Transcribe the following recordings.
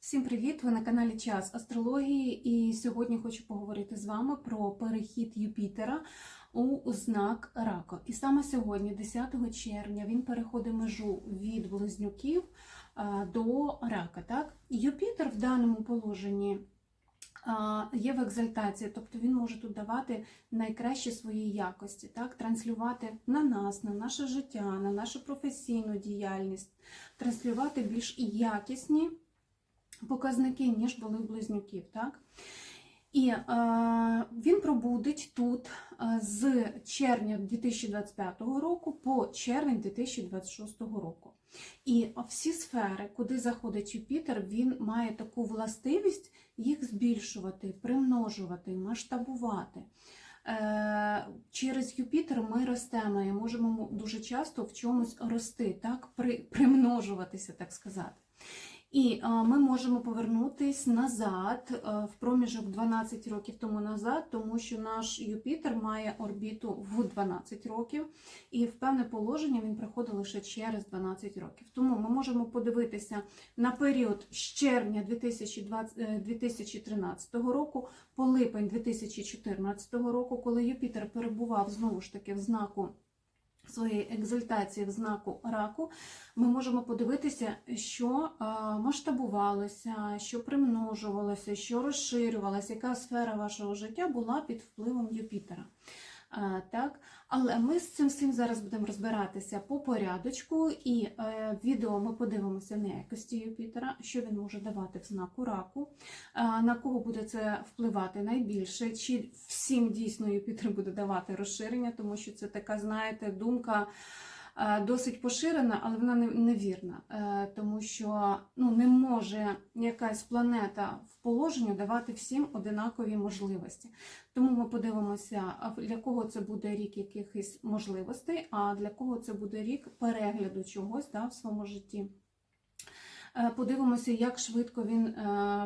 Всім привіт! Ви на каналі Час Астрології, і сьогодні хочу поговорити з вами про перехід Юпітера у знак Рака. І саме сьогодні, 10 червня, він переходить межу від близнюків до рака. Так? Юпітер в даному положенні є в екзальтації, тобто він може тут давати найкращі свої якості, так? транслювати на нас, на наше життя, на нашу професійну діяльність, транслювати більш якісні показники, ніж були в близнюків. Так? І е, він пробудить тут е, з червня 2025 року по червень 2026 року. І всі сфери, куди заходить Юпітер, він має таку властивість їх збільшувати, примножувати, масштабувати. Е, Через Юпітер ми ростемо і можемо дуже часто в чомусь рости, так? При, примножуватися, так сказати. І е, ми можемо повернутись назад е, в проміжок 12 років тому назад, тому що наш Юпітер має орбіту в 12 років, і в певне положення він приходить лише через 12 років. Тому ми можемо подивитися на період з червня 2020, е, 2013 року по липень 2014 року, коли Юпітер перебував знову ж таки в знаку своєї екзальтації в знаку раку, ми можемо подивитися, що масштабувалося, що примножувалося, що розширювалося, яка сфера вашого життя була під впливом Юпітера. Так, але ми з цим всім зараз будемо розбиратися по порядочку, і е, відео ми подивимося на якості Юпітера, що він може давати в знаку раку, е, на кого буде це впливати найбільше, чи всім дійсно Юпітер буде давати розширення, тому що це така, знаєте, думка. Е, Досить поширена, але вона невірна, е, тому що ну, не може якась планета в положенні давати всім одинакові можливості. Тому ми подивимося, для кого це буде рік якихось можливостей, а для кого це буде рік перегляду чогось да, в своєму житті. Е, Подивимося, як швидко він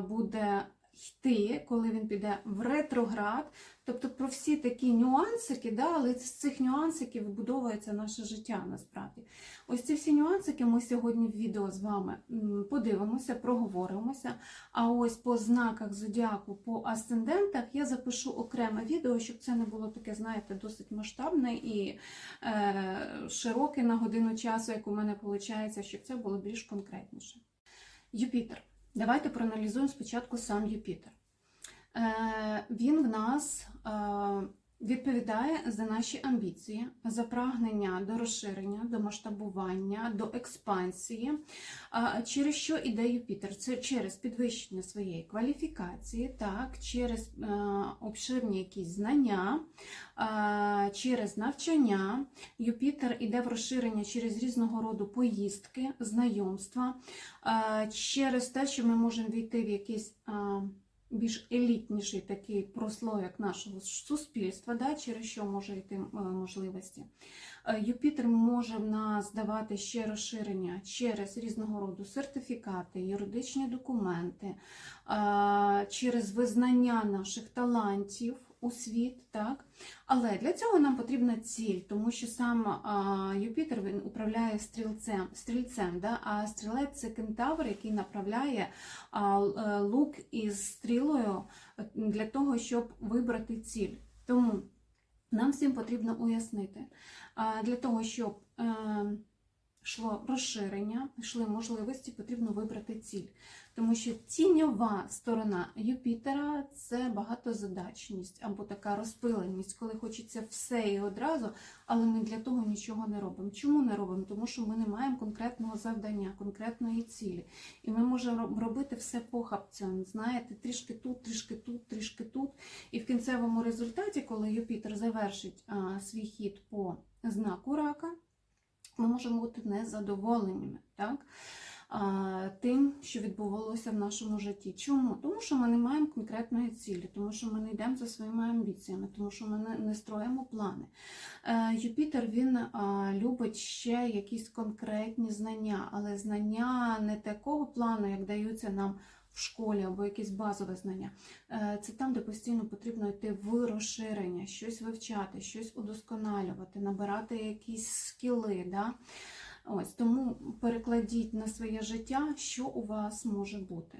буде йти, коли він піде в ретроград. Тобто про всі такі нюансики, да, але з цих нюансиків вибудовується наше життя насправді. Ось ці всі нюансики ми сьогодні в відео з вами подивимося, проговоримося. А ось по знаках зодіаку, по асцендентах я запишу окреме відео, щоб це не було таке, знаєте, досить масштабне і е, широке на годину часу, як у мене виходить, щоб це було більш конкретніше. Юпітер. Давайте проаналізуємо спочатку сам Юпітер. Е, він в нас е, відповідає за наші амбіції, за прагнення до розширення, до масштабування, до експансії. Через що іде Юпітер? Це через підвищення своєї кваліфікації, так, через е, обширні якісь знання, через навчання. Юпітер іде в розширення через різного роду поїздки, знайомства, через те, що ми можемо війти в якийсь. Більш елітніший такий прослоєк нашого суспільства, да, через що може йти е, можливості. Е, Юпітер може в нас давати ще розширення через різного роду сертифікати, юридичні документи, е, через визнання наших талантів у світ. Так? Але для цього нам потрібна ціль, тому що сам а, Юпітер він управляє стрільцем, стрільцем да? а стрілець це кентавр, який направляє а, е, лук із стрілою для того, щоб вибрати ціль. Тому нам всім потрібно уяснити, а, для того, щоб е, йшло розширення, йшли можливості, потрібно вибрати ціль. Тому що тіньова сторона Юпітера це багатозадачність або така розпиленість, коли хочеться все і одразу, але ми для того нічого не робимо. Чому не робимо? Тому що ми не маємо конкретного завдання, конкретної цілі. І ми можемо робити все похапцем, знаєте, трішки тут, трішки тут, трішки тут. І в кінцевому результаті, коли Юпітер завершить а, свій хід по знаку рака, ми можемо бути незадоволеними. Так? Тим, що відбувалося в нашому житті. Чому? Тому що ми не маємо конкретної цілі, тому що ми не йдемо за своїми амбіціями, тому що ми не, строїмо плани. Е, Юпітер він любить ще якісь конкретні знання, але знання не такого плану, як даються нам. В школі або якісь базові знання. Е, Це там, де постійно потрібно йти в розширення, щось вивчати, щось удосконалювати, набирати якісь скіли. Да? Ось тому перекладіть на своє життя, що у вас може бути.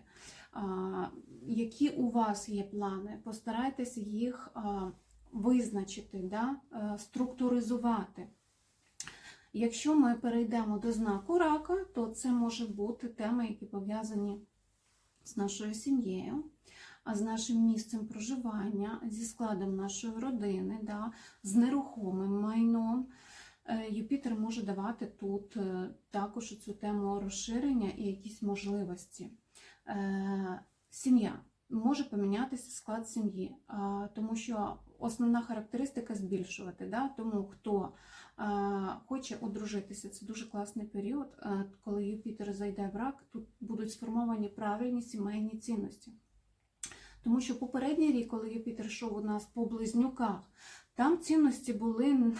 Які у вас є плани, постарайтеся їх визначити, да? структуризувати. Якщо ми перейдемо до знаку рака, то це може бути теми, які пов'язані з нашою сім'єю, з нашим місцем проживання, зі складом нашої родини, да, з нерухомим майном. Е, Юпітер може давати тут е, також цю тему розширення і якісь можливості. Е, Сім'я може помінятися склад сім'ї, тому що основна характеристика збільшувати. Да? Тому хто хоче одружитися, це дуже класний період, коли Юпітер зайде в рак, тут будуть сформовані правильні сімейні цінності. Тому що попередній рік, коли Юпітер йшов у нас по близнюках, там цінності були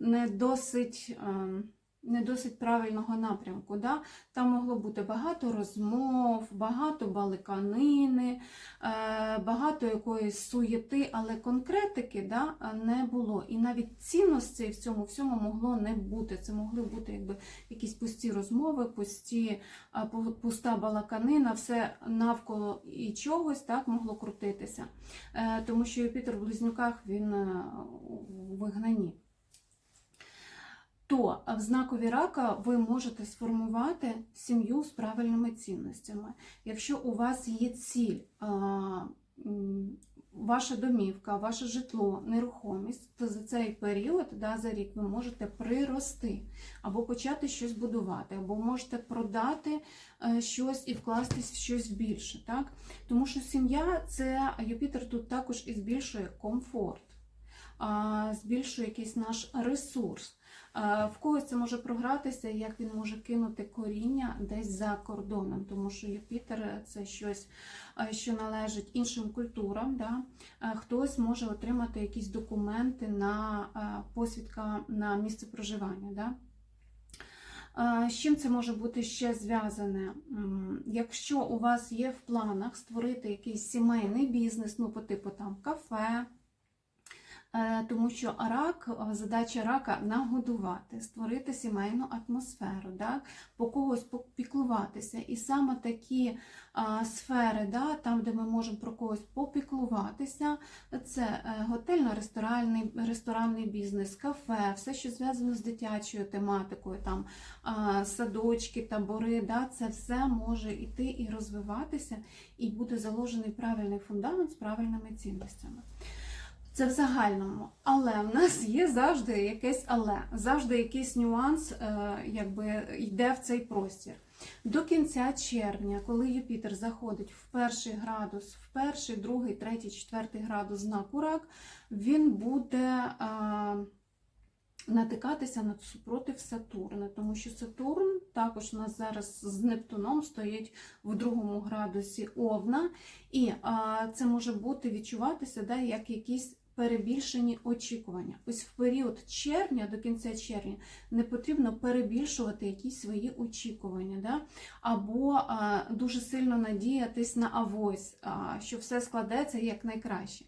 не досить. ем, Не досить правильного напрямку. Да? Там могло бути багато розмов, багато баликанини, е, багато якоїсь суєти, але конкретики да, не було. І навіть цінностей в цьому всьому могло не бути. Це могли бути якби якісь пусті розмови, пусті, пуста балаканина, все навколо і чогось так могло крутитися. Е, Тому що Юпітер в близнюках він е, у вигнанні то в знакові рака ви можете сформувати сім'ю з правильними цінностями. Якщо у вас є ціль, ваша домівка, ваше житло, нерухомість, то за цей період, да, за рік, ви можете прирости або почати щось будувати, або можете продати е, щось і вкластись в щось більше. Так? Тому що сім'я це Юпітер тут також і збільшує комфорт, збільшує якийсь наш ресурс. В когось це може програтися, як він може кинути коріння десь за кордоном, тому що Юпітер це щось, що належить іншим культурам. Да? Хтось може отримати якісь документи на посвідка на місце проживання. Да? З чим це може бути ще зв'язане? Якщо у вас є в планах створити якийсь сімейний бізнес, ну по типу там кафе, Тому що рак, е, задача рака нагодувати, створити сімейну атмосферу, так? по когось попіклуватися. І саме такі сфери, да, там, де ми можемо про когось попіклуватися, це е, готельно-ресторанний ресторанний бізнес, кафе, все, що зв'язано з дитячою тематикою, там садочки, табори, да, це все може йти і розвиватися, і буде заложений правильний фундамент з правильними цінностями. Це в загальному, але в нас є завжди якесь але, завжди якийсь нюанс, е, якби йде в цей простір. До кінця червня, коли Юпітер заходить в перший градус, в перший, другий, третій, четвертий градус знаку рак, він буде е, натикатися на супротив Сатурна, тому що Сатурн також у нас зараз з Нептуном стоїть в другому градусі Овна, і а, це може бути відчуватися да, як якісь перебільшені очікування. Ось в період червня до кінця червня не потрібно перебільшувати якісь свої очікування, да? або а, дуже сильно надіятись на авось, а, що все складеться як найкраще.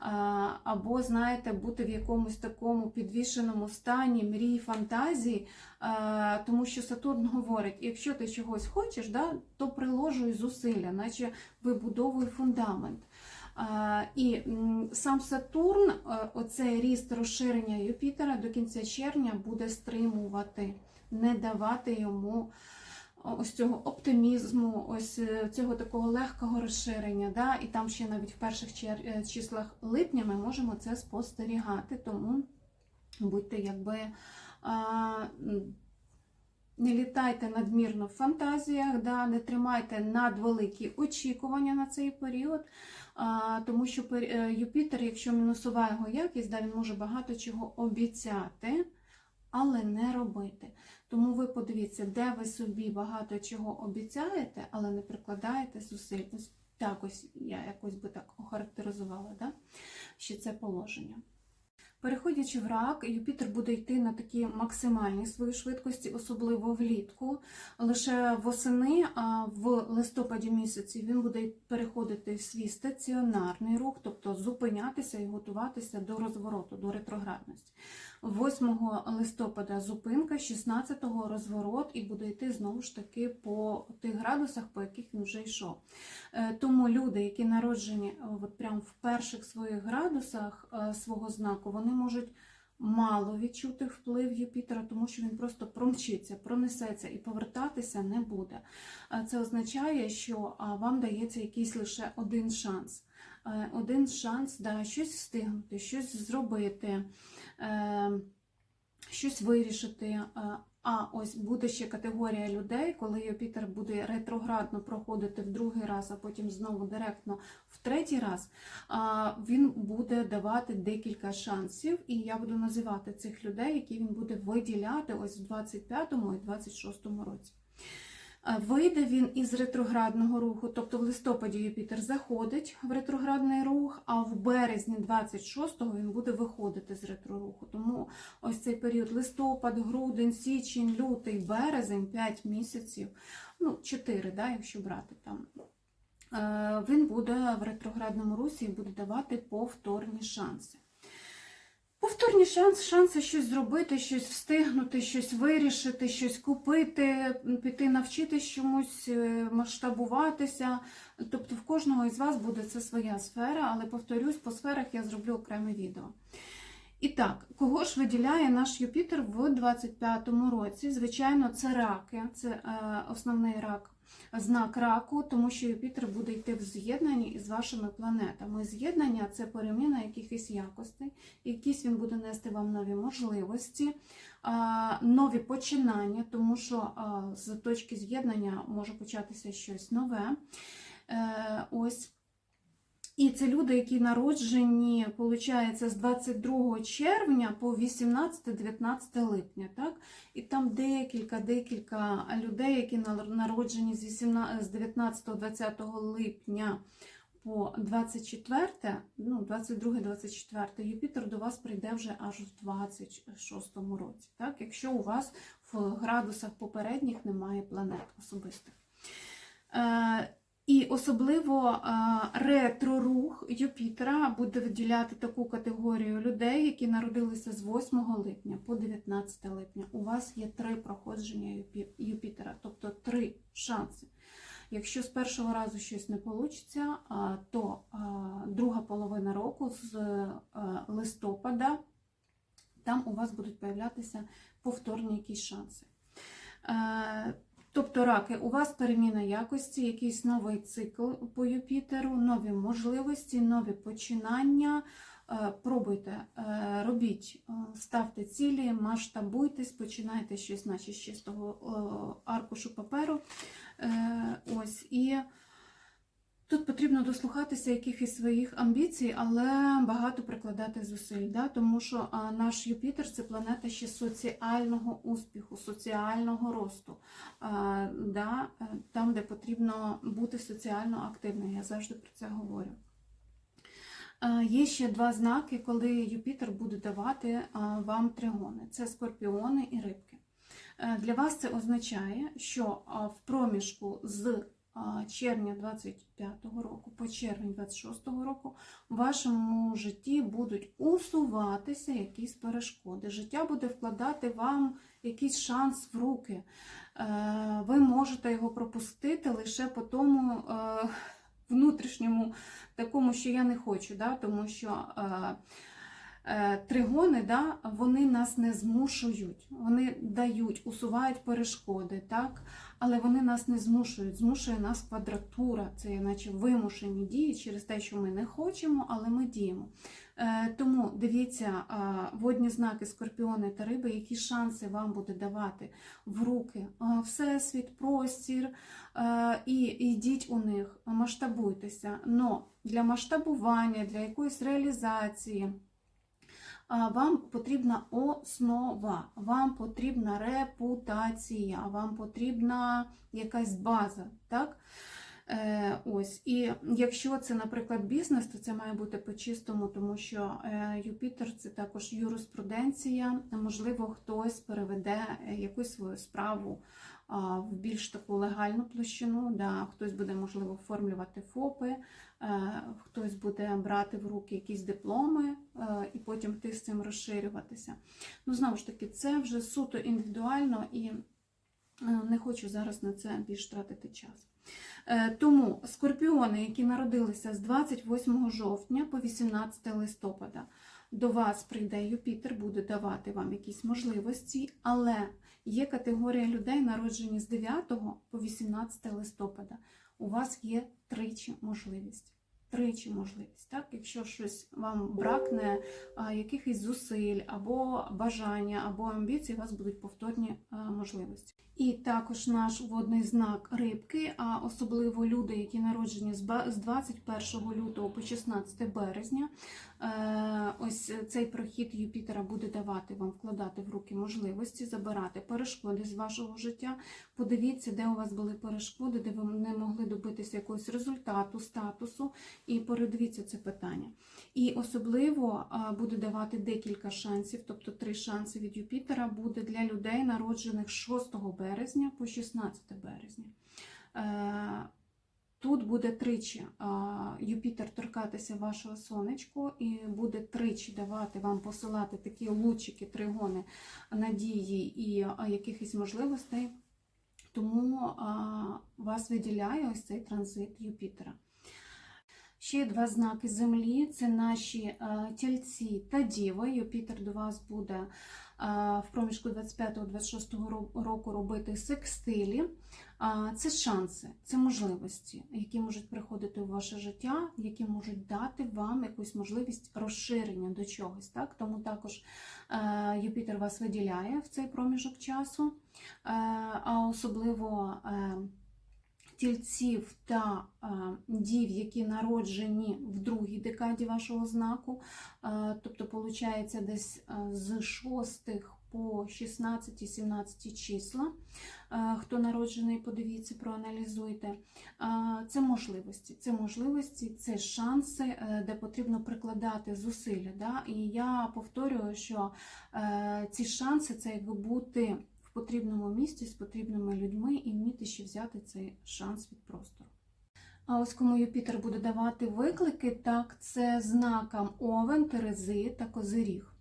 А, або, знаєте, бути в якомусь такому підвішеному стані мрії, фантазії, а, тому що Сатурн говорить: якщо ти чогось хочеш, да, то приложуй зусилля, наче вибудовуй фундамент. І сам Сатурн, е, оцей ріст розширення Юпітера до кінця червня буде стримувати, не давати йому ось цього оптимізму, ось е, цього такого легкого розширення. Да? І там ще навіть в перших е, числах липня ми можемо це спостерігати, тому будьте якби. Не літайте надмірно в фантазіях, да, не тримайте надвеликі очікування на цей період, а, тому що е, Юпітер, якщо мінусова його якість, да, він може багато чого обіцяти, але не робити. Тому ви подивіться, де ви собі багато чого обіцяєте, але не прикладаєте зусиль. Так ось я якось би так охарактеризувала, да? що це положення. Переходячи в рак, Юпітер буде йти на такі максимальні свої швидкості, особливо влітку. Лише восени, а в листопаді місяці він буде переходити в свій стаціонарний рух, тобто зупинятися і готуватися до розвороту, до ретроградності. 8 листопада зупинка, 16-го розворот і буде йти знову ж таки по тих градусах, по яких він вже йшов. Е, Тому люди, які народжені е, от прям в перших своїх градусах е, свого знаку, вони можуть мало відчути вплив Юпітера, тому що він просто промчиться, пронесеться і повертатися не буде. Це означає, що вам дається якийсь лише один шанс. Е, Один шанс да, щось встигнути, щось зробити, е, щось вирішити. Е, А ось буде ще категорія людей, коли Юпітер буде ретроградно проходити в другий раз, а потім знову директно в третій раз. Він буде давати декілька шансів, і я буду називати цих людей, які він буде виділяти ось в 25-му і 26-му році. Е, Вийде він із ретроградного руху, тобто в листопаді Юпітер заходить в ретроградний рух, а в березні 26-го він буде виходити з ретроруху. Тому ось цей період листопад, грудень, січень, лютий, березень, 5 місяців, ну 4, да, якщо брати там. е, Він буде в ретроградному русі і буде давати повторні шанси. Повторні шанс, шанси щось зробити, щось встигнути, щось вирішити, щось купити, піти навчитись чомусь, е, масштабуватися. Тобто в кожного із вас буде це своя сфера, але повторюсь, по сферах я зроблю окреме відео. І так, кого ж виділяє наш Юпітер в 25-му році? Звичайно, це раки, це е, основний рак, знак раку, тому що Юпітер буде йти в з'єднанні із вашими планетами. З'єднання це переміна якихось якостей, якісь він буде нести вам нові можливості, нові починання, тому що з точки з'єднання може початися щось нове. Е, Ось. І це люди, які народжені, виходить, з 22 червня по 18-19 липня. Так? І там декілька, декілька людей, які народжені з 19-20 липня по 24, ну, 22-24 Юпітер до вас прийде вже аж в 26 році. Так? Якщо у вас в градусах попередніх немає планет особистих. Е, і особливо е, ретрорух Юпітера буде виділяти таку категорію людей, які народилися з 8 липня по 19 липня. У вас є три проходження Юпітера, тобто три шанси. Якщо з першого разу щось не вийде, то друга половина року з е, листопада там у вас будуть появлятися повторні якісь шанси. Тобто раки, у вас переміна якості, якийсь новий цикл по Юпітеру, нові можливості, нові починання. Е, Пробуйте, е, робіть, е, ставте цілі, масштабуйтесь, починайте щось, наче з чистого аркушу паперу. Ось і. Тут потрібно дослухатися якихось своїх амбіцій, але багато прикладати зусиль, да? тому що наш Юпітер це планета ще соціального успіху, соціального росту, да? е, там, де потрібно бути соціально активним. Я завжди про це говорю. Є ще два знаки, коли Юпітер буде давати вам тригони: це скорпіони і рибки. Е, Для вас це означає, що в проміжку з червня 25-го року по червень 26-го року в вашому житті будуть усуватися якісь перешкоди. Життя буде вкладати вам якийсь шанс в руки. Е, Ви можете його пропустити лише по тому е, внутрішньому такому, що я не хочу, да? тому що. Е, е, Тригони, да, вони нас не змушують, вони дають, усувають перешкоди, так? але вони нас не змушують. Змушує нас квадратура, це наче вимушені дії через те, що ми не хочемо, але ми діємо. Е, Тому дивіться водні знаки скорпіони та риби, які шанси вам буде давати в руки всесвіт, простір, е, і йдіть у них, масштабуйтеся. Но для масштабування, для якоїсь реалізації. Вам потрібна основа, вам потрібна репутація, вам потрібна якась база. Так? Е, ось. І якщо це, наприклад, бізнес, то це має бути по-чистому, тому що е, Юпітер це також юриспруденція. Можливо, хтось переведе е, якусь свою справу в більш таку легальну площину. Да, хтось буде, можливо, оформлювати ФОПи, хтось буде брати в руки якісь дипломи е, і потім йти з цим розширюватися. Ну, знову ж таки, це вже суто індивідуально і е, не хочу зараз на це більш тратити час. Е, Тому скорпіони, які народилися з 28 жовтня по 18 листопада, до вас прийде Юпітер, буде давати вам якісь можливості, але є категорія людей, народжені з 9 по 18 листопада. У вас є тричі можливість. Тричі можливість. Так? Якщо щось вам бракне, якихось зусиль, або бажання, або амбіцій, у вас будуть повторні можливості. І також наш водний знак рибки, а особливо люди, які народжені з 21 лютого по 16 березня. Е, Ось цей прохід Юпітера буде давати вам вкладати в руки можливості, забирати перешкоди з вашого життя. Подивіться, де у вас були перешкоди, де ви не могли добитися якогось результату, статусу, і передивіться це питання. І особливо буде давати декілька шансів, тобто три шанси від Юпітера буде для людей, народжених 6 березня по 16 березня. Е, Тут буде тричі Юпітер торкатися вашого сонечку і буде тричі давати вам посилати такі лучики, тригони надії і якихось можливостей. Тому вас виділяє ось цей транзит Юпітера. Ще два знаки Землі це наші е, тільці та діви. Юпітер до вас буде е, в проміжку 25-26 року робити секстилі. Це шанси, це можливості, які можуть приходити у ваше життя, які можуть дати вам якусь можливість розширення до чогось. Так? Тому також е, Юпітер вас виділяє в цей проміжок часу, а особливо. Тільців та е, дів, які народжені в другій декаді вашого знаку, е, тобто, виходить, десь е, з 6 по 16-17 числа. Хто народжений, подивіться, проаналізуйте. Це можливості, це можливості, це шанси, де потрібно прикладати зусилля. Да? І я повторюю, що ці шанси це якби бути в потрібному місці з потрібними людьми і вміти ще взяти цей шанс від простору. А ось кому Юпітер буде давати виклики, так це знакам Овен, Терези та Козиріг.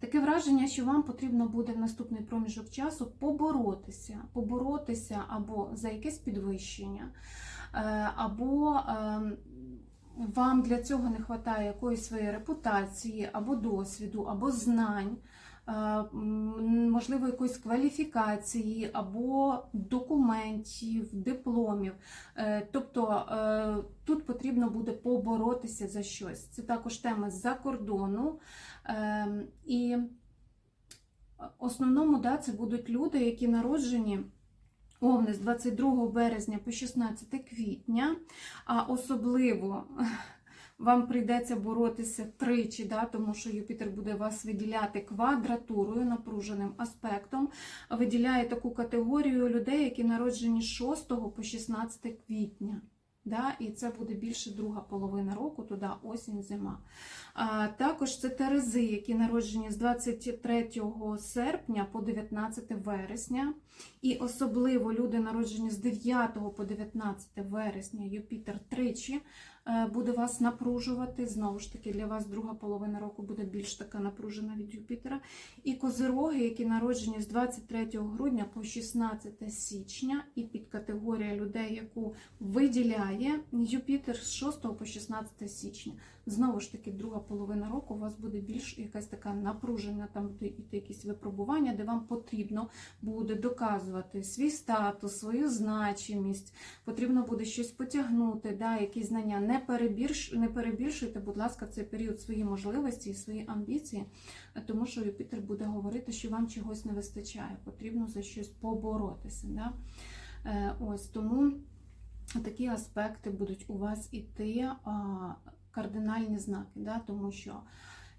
Таке враження, що вам потрібно буде в наступний проміжок часу поборотися, поборотися або за якесь підвищення, е, або ем, вам для цього не вистачає якоїсь своєї репутації, або досвіду, або знань, можливо, якоїсь кваліфікації, або документів, дипломів. Е, Тобто е, тут потрібно буде поборотися за щось. Це також тема з-за кордону. І в основному да, це будуть люди, які народжені. Овни з 22 березня по 16 квітня, а особливо вам прийдеться боротися тричі, да, тому що Юпітер буде вас виділяти квадратурою, напруженим аспектом. Виділяє таку категорію людей, які народжені з 6 по 16 квітня. Да, і це буде більше друга половина року, туди осінь, зима. А, також це Терези, які народжені з 23 серпня по 19 вересня. І особливо люди народжені з 9 по 19 вересня, Юпітер тричі е, буде вас напружувати. Знову ж таки, для вас друга половина року буде більш така напружена від Юпітера. І козироги, які народжені з 23 грудня по 16 січня, і підкатегорія людей, яку виділяє Юпітер з 6 по 16 січня. Знову ж таки, друга половина року у вас буде більш якась така напружена, там буде йти якісь випробування, де вам потрібно буде доказувати свій статус, свою значимість, потрібно буде щось потягнути, да, якісь знання. Не, перебільш, не перебільшуйте, будь ласка, цей період свої можливості і свої амбіції, тому що Юпітер буде говорити, що вам чогось не вистачає, потрібно за щось поборотися. Да? Е, Ось тому такі аспекти будуть у вас іти. Кардинальні знаки, да, тому що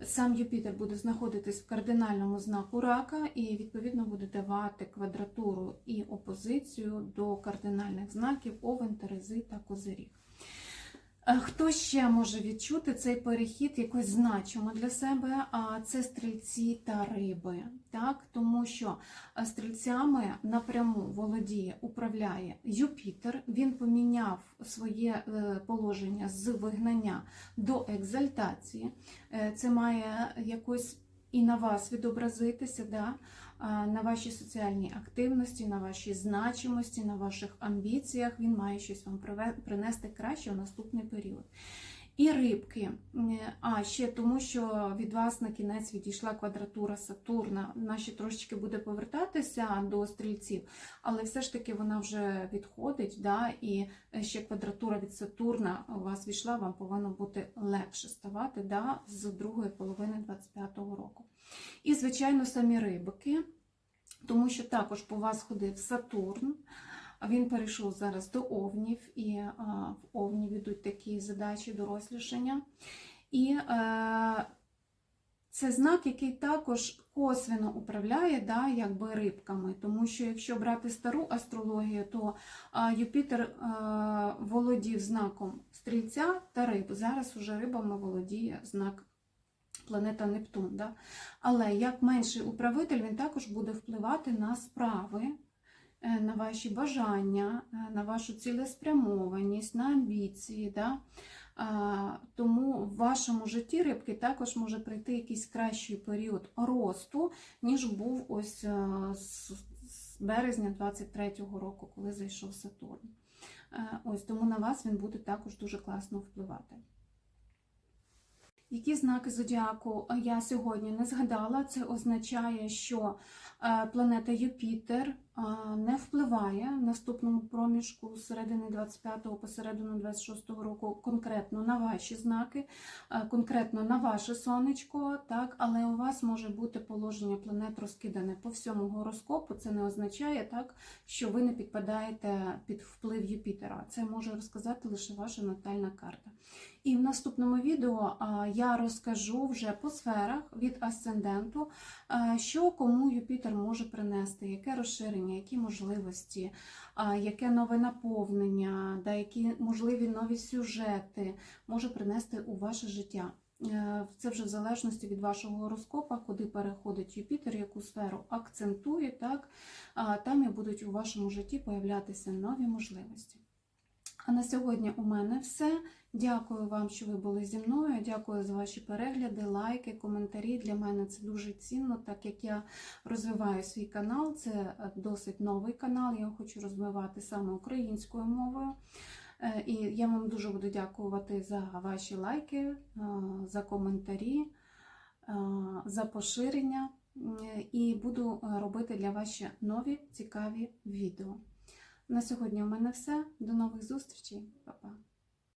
сам Юпітер буде знаходитись в кардинальному знаку рака і, відповідно, буде давати квадратуру і опозицію до кардинальних знаків Овен, Терези та Козиріг. Е, Хто ще може відчути цей перехід якось значимо для себе? А це стрільці та риби, так тому що е, стрільцями напряму володіє, управляє Юпітер. Він поміняв своє е, положення з вигнання до екзальтації. Це має якось і на вас відобразитися, да? На вашій соціальній активності, на вашій значимості, на ваших амбіціях. Він має щось вам принести краще в наступний період. І рибки. Е, А ще тому, що від вас на кінець відійшла квадратура Сатурна. Вона ще трошечки буде повертатися до стрільців, але все ж таки вона вже відходить. Да? І ще квадратура від Сатурна у вас війшла, вам повинно бути легше ставати да? з другої половини 25-го року. І, звичайно, самі рибки, тому що також по вас ходив Сатурн. Він перейшов зараз до овнів, і а, в овнів йдуть такі задачі дорослішання. І е, це знак, який також косвенно управляє да, якби рибками. Тому що якщо брати стару астрологію, то а, Юпітер е, володів знаком стрільця та риб. Зараз уже рибами володіє знак планета Нептун. Да? Але як менший управитель, він також буде впливати на справи, е, на ваші бажання, е, на вашу цілеспрямованість, на амбіції. Да? Тому в вашому житті рибки також може прийти якийсь кращий період росту, ніж був ось е, з березня 23-го року, коли зайшов Сатурн. Ось тому на вас він буде також дуже класно впливати. Які знаки зодіаку я сьогодні не згадала, це означає, що е, планета Юпітер е, не впливає в наступному проміжку з середини 25-го по середину 26-го року конкретно на ваші знаки, е, конкретно на ваше сонечко, так, але у вас може бути положення планет розкидане по всьому гороскопу. Це не означає так, що ви не підпадаєте під вплив Юпітера. Це може розказати лише ваша натальна карта. І в наступному відео я розкажу вже по сферах від асценденту, що кому Юпітер може принести, яке розширення, які можливості, яке нове наповнення, да, які можливі нові сюжети може принести у ваше життя. Е, Це вже в залежності від вашого гороскопа, куди переходить Юпітер, яку сферу акцентує, так, там і будуть у вашому житті появлятися нові можливості. А на сьогодні у мене все. Дякую вам, що ви були зі мною. Дякую за ваші перегляди, лайки, коментарі. Для мене це дуже цінно, так як я розвиваю свій канал. Це досить новий канал. Я хочу розвивати саме українською мовою. Е, І я вам дуже буду дякувати за ваші лайки, е, за коментарі, е, за поширення. І буду робити для вас нові цікаві відео. На сьогодні у мене все. До нових зустрічей, Па-па.